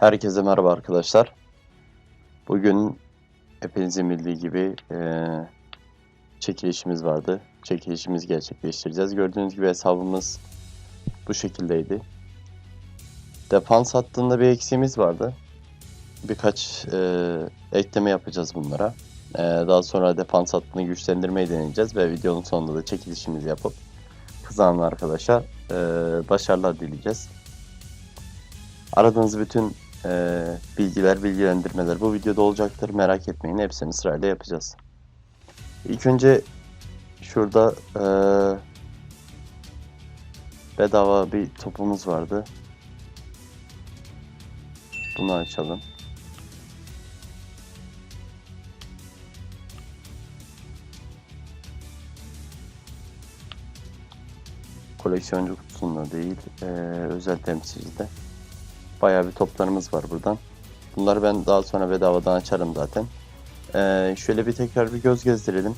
Herkese merhaba arkadaşlar. Bugün hepinizin bildiği gibi eee, çekilişimiz vardı. Çekilişimizi gerçekleştireceğiz. Gördüğünüz gibi hesabımız bu şekildeydi. Defans hattında bir eksiğimiz vardı. Birkaç eee, ekleme yapacağız bunlara. Eee, daha sonra defans hattını güçlendirmeyi deneyeceğiz ve videonun sonunda da çekilişimizi yapıp kazanan arkadaşa eee, başarılar dileyeceğiz. Aradığınız bütün eee, bilgiler, bilgilendirmeler bu videoda olacaktır. Merak etmeyin. Hepsini sırayla yapacağız. İlk önce şurada eee, bedava bir topumuz vardı. Bunu açalım. Koleksiyoncu kutusunda değil, eee, özel temsilcide. Bayağı bir toplarımız var buradan. Bunları ben daha sonra bedavadan açarım zaten. Ee, şöyle bir tekrar bir göz gezdirelim.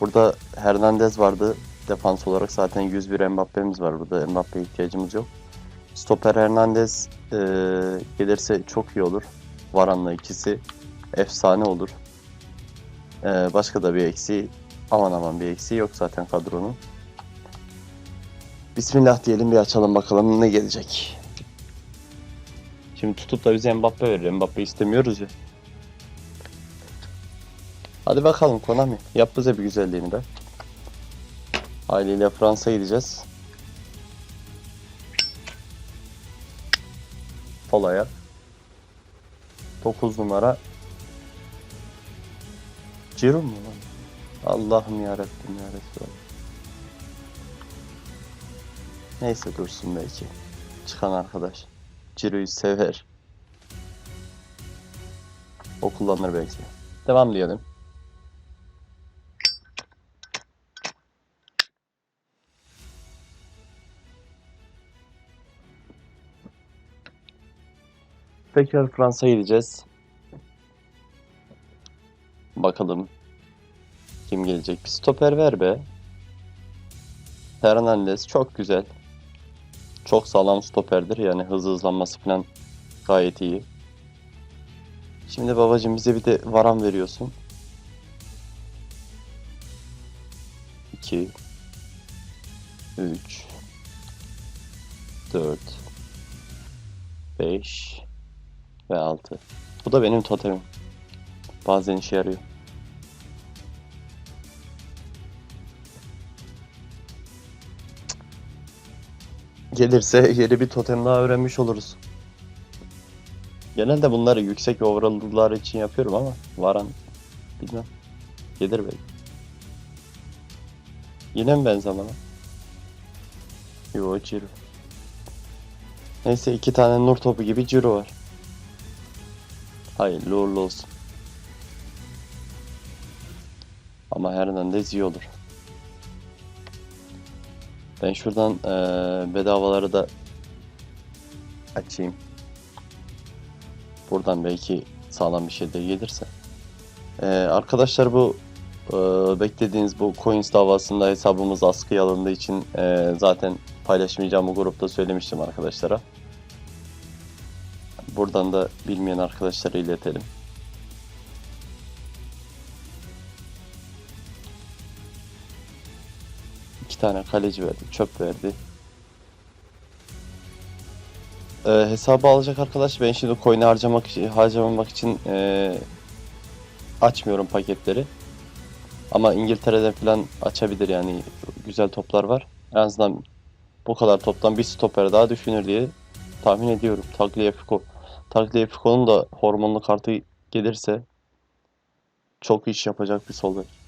Burada Hernandez vardı. Defans olarak zaten 101 Mbappe'miz var. Burada Mbappe'ye ihtiyacımız yok. Stoper Hernandez ee, gelirse çok iyi olur. Varan'la ikisi efsane olur. Ee, başka da bir eksiği aman aman bir eksiği yok zaten kadronun. Bismillah diyelim bir açalım bakalım ne gelecek. Şimdi tutup da bize Mbappe verir. Mbappe istemiyoruz ya. Hadi bakalım Konami. Yap bize bir güzelliğini de. Aileyle Fransa'ya gideceğiz. Polaya. 9 numara. Ciro mu lan? Allah'ım yarabbim ya Resulallah. Neyse dursun belki. Çıkan arkadaş. Ciro'yu sever. O kullanır belki. Devam diyelim. Tekrar Fransa'ya gideceğiz. Bakalım kim gelecek. Bir stoper ver be. Hernandez çok güzel. Çok sağlam stoperdir. Yani hızlı hızlanması falan gayet iyi. Şimdi babacığım bize bir de varan veriyorsun. 2 3 4 5 ve 6. Bu da benim totemim. Bazen işe yarıyor. Gelirse yeni bir totem daha öğrenmiş oluruz. Genelde bunları yüksek overall'lar için yapıyorum ama varan bilmem. Gelir belki. Yine mi ben zamana? Yo Ciro. Neyse iki tane nur topu gibi Ciro var. Hayırlı uğurlu olsun. Ama Hernandez iyi olur. Ben şuradan eee, bedavaları da açayım. Buradan belki sağlam bir şey de gelirse. Eee, arkadaşlar bu eee, beklediğiniz bu coins davasında hesabımız askıya alındığı için eee, zaten paylaşmayacağımı grupta söylemiştim arkadaşlara. Buradan da bilmeyen arkadaşlara iletelim. Tane kaleci verdi, çöp verdi. Ee, hesabı alacak arkadaş ben şimdi coin'i harcamak harcamamak için ee, açmıyorum paketleri. Ama İngiltere'den falan açabilir yani güzel toplar var. En azından bu kadar toptan bir stoper daha düşünür diye tahmin ediyorum. Tagliafico. Tagliafico'nun da hormonlu kartı gelirse çok iş yapacak bir sol bek.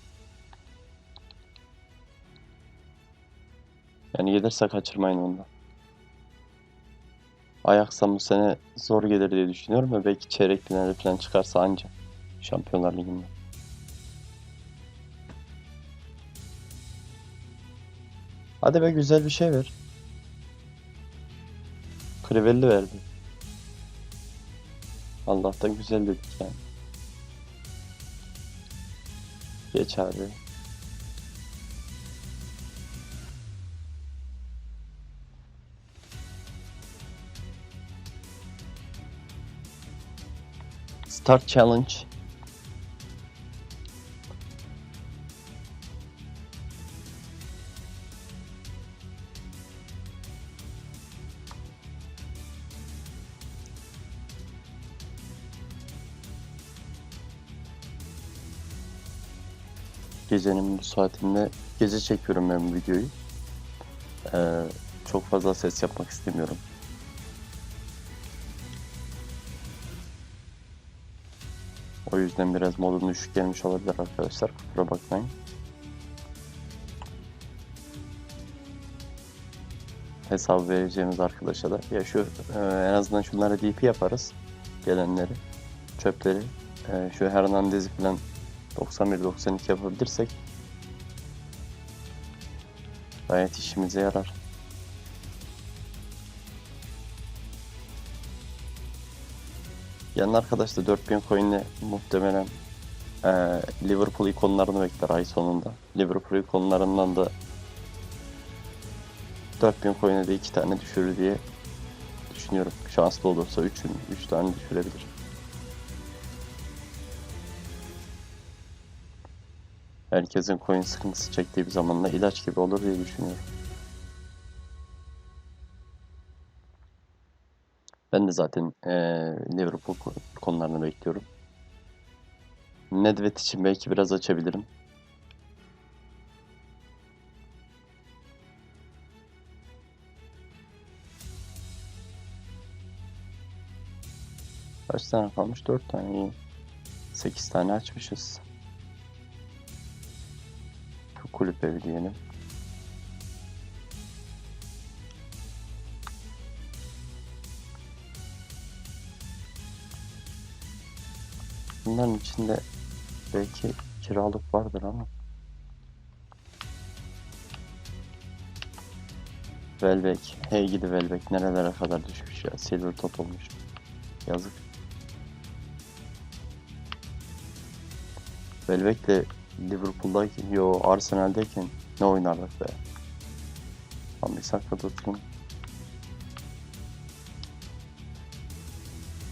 Yani gelirse kaçırmayın onu da. Ajax'a bu sene zor gelir diye düşünüyorum ve belki çeyrek finale falan çıkarsa anca Şampiyonlar Ligi'nde. Hadi be güzel bir şey ver. Crivelli verdi. Allah'tan güzel dedik yani. Geç abi. Start challenge. Gecenin bu saatinde gece çekiyorum ben bu videoyu. Ee, çok fazla ses yapmak istemiyorum. O yüzden biraz modum düşük gelmiş olabilir arkadaşlar. Kusura bakmayın. Hesap vereceğimiz arkadaşa da. Ya şu e, en azından şunlara DP yaparız. Gelenleri. Çöpleri. E, şu Hernandez'i falan 91-92 yapabilirsek gayet işimize yarar. Yan arkadaş da 4000 coin'le muhtemelen eee, Liverpool ikonlarını bekler ay sonunda. Liverpool ikonlarından da 4000 coin'e de 2 tane düşürür diye düşünüyorum. Şanslı olursa 3'ün 3 tane düşürebilir. Herkesin coin sıkıntısı çektiği bir zamanda ilaç gibi olur diye düşünüyorum. Ben de zaten eee, Liverpool ko- konularını bekliyorum. Nedved için belki biraz açabilirim. Kaç tane kalmış? 4 tane iyi. 8 tane açmışız. Şu kulüp evi diyelim. Bunların içinde belki kiralık vardır ama. Welbeck. Hey gidi Welbeck. Nerelere kadar düşmüş ya. Silver top olmuş. Yazık. Welbeck de Liverpool'dayken, yo Arsenal'deyken ne oynardık be. Tam bir sakla tuttum.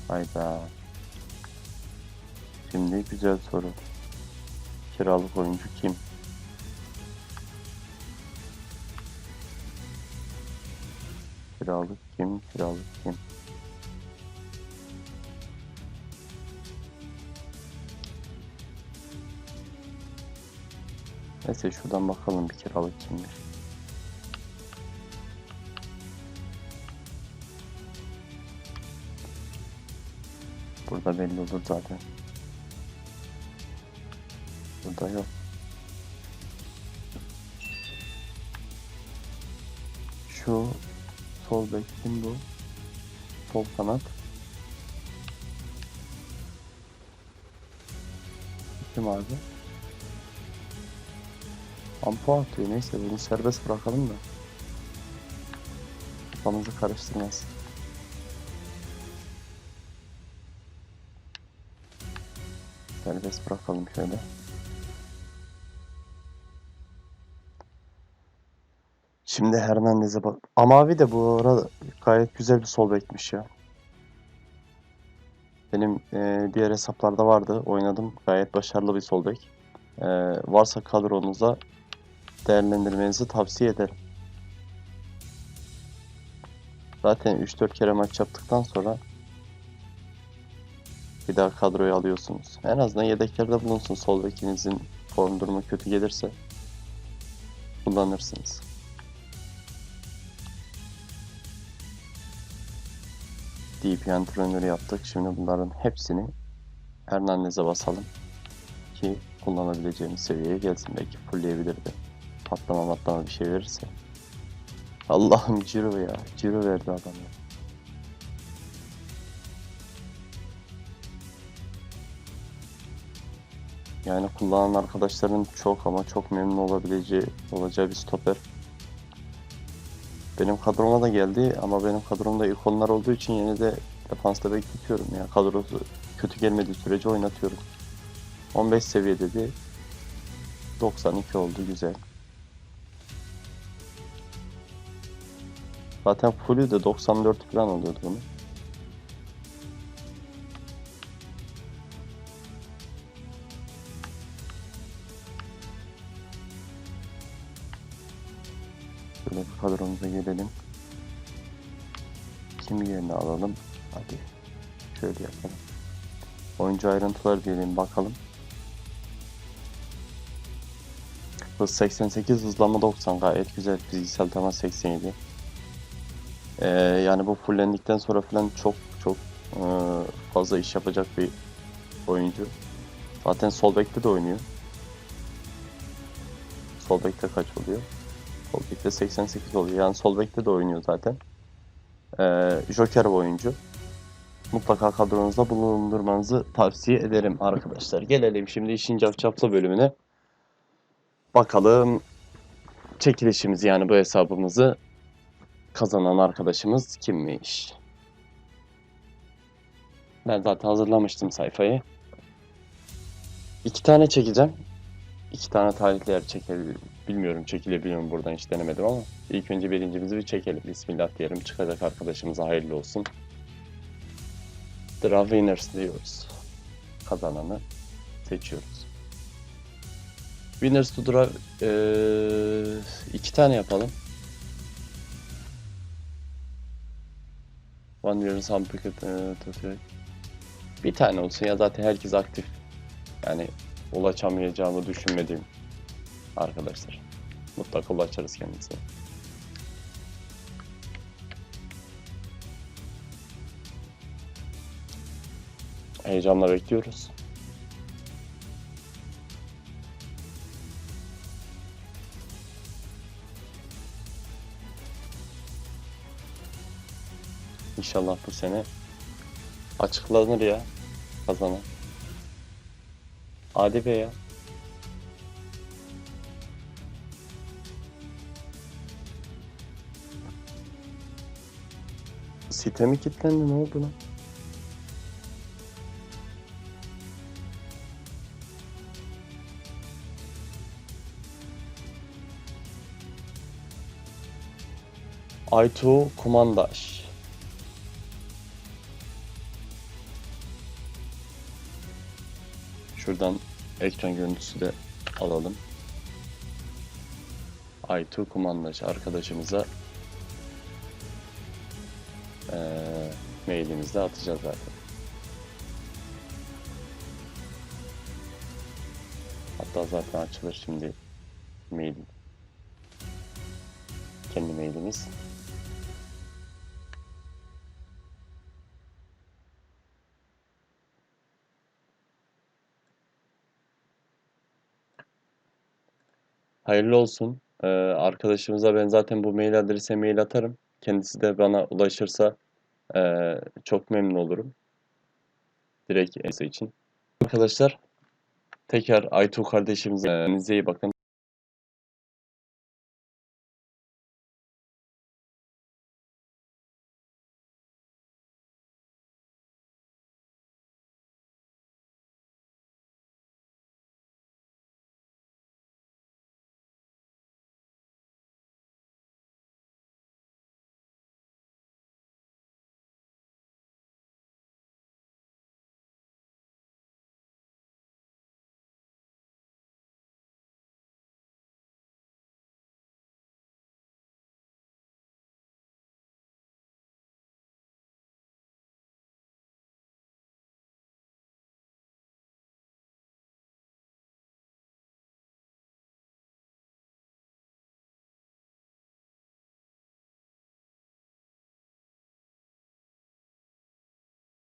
Hayda. Şimdi güzel soru. Kiralık oyuncu kim? Kiralık kim? Kiralık kim? Neyse şuradan bakalım bir kiralık kimmiş. Burada belli olur zaten. Burada yok. Şu sol bek kim bu? Sol kanat. Kim abi? Ampu atıyor. Neyse bunu serbest bırakalım da. Kafamızı karıştırmaz. Serbest bırakalım şöyle. Şimdi Hernandez'e bak. Amavi de bu arada gayet güzel bir sol bekmiş ya. Benim eee, diğer hesaplarda vardı. Oynadım. Gayet başarılı bir sol bek. Eee, varsa kadronuzda değerlendirmenizi tavsiye ederim. Zaten 3-4 kere maç yaptıktan sonra bir daha kadroya alıyorsunuz. En azından yedeklerde bulunsun sol bekinizin form durumu kötü gelirse kullanırsınız. DP antrenörü yaptık. Şimdi bunların hepsini Hernandez'e basalım ki kullanabileceğimiz seviyeye gelsin. Belki fullleyebilirdi. Patlama matlama bir şey verirse. Allah'ım Ciro ya. Ciro verdi adam ya. Yani kullanan arkadaşların çok ama çok memnun olabileceği olacağı bir stoper. Benim kadroma da geldi ama benim kadromda ikonlar olduğu için yine de defansta bekletiyorum ya. Kadrosu kötü gelmediği sürece oynatıyorum. 15 seviye dedi. 92 oldu güzel. Zaten fullü de 94 falan oluyordu bunun. Kadromuza gelelim. Kim yerine alalım? Hadi. Şöyle yapalım. Oyuncu ayrıntılar diyelim bakalım. Hız 88, hızlanma 90 gayet güzel. Fiziksel temas 87. Ee, yani bu fullendikten sonra falan çok çok e, fazla iş yapacak bir oyuncu. Zaten sol bekte de oynuyor. Sol bekte kaç oluyor? Sol bekte 88 oluyor. Yani sol bekte de oynuyor zaten. Ee, Joker oyuncu. Mutlaka kadronuzda bulundurmanızı tavsiye ederim arkadaşlar. Gelelim şimdi işin cafcaflı bölümüne. Bakalım çekilişimizi yani bu hesabımızı kazanan arkadaşımız kimmiş? Ben zaten hazırlamıştım sayfayı. İki tane çekeceğim. İki tane tarihli yer çekebilirim. Bilmiyorum çekilebiliyor mu buradan hiç denemedim ama ilk önce birincimizi bir çekelim. Bismillah diyelim. Çıkacak arkadaşımıza hayırlı olsun. Draw Winners diyoruz. Kazananı seçiyoruz. Winners to Draw eee, iki tane yapalım. One eee, tutuyor. Bir tane olsun ya zaten herkes aktif. Yani ulaşamayacağımı düşünmediğim arkadaşlar. Mutlaka ulaşırız kendisine. Heyecanla bekliyoruz. İnşallah bu sene açıklanır ya kazanan. Hadi be ya. Site mi kilitlendi ne oldu lan? Aytu Kumandaş. Şuradan ekran görüntüsü de alalım. Aytu Kumandaş arkadaşımıza eee mailimizde atacağız zaten. Hatta zaten açılır şimdi mail. Kendi mailimiz. Hayırlı olsun. Ee, arkadaşımıza ben zaten bu mail adrese mail atarım. Kendisi de bana ulaşırsa ee, çok memnun olurum. Direkt Esa için. Arkadaşlar tekrar Aytu kardeşimize iyi bakın.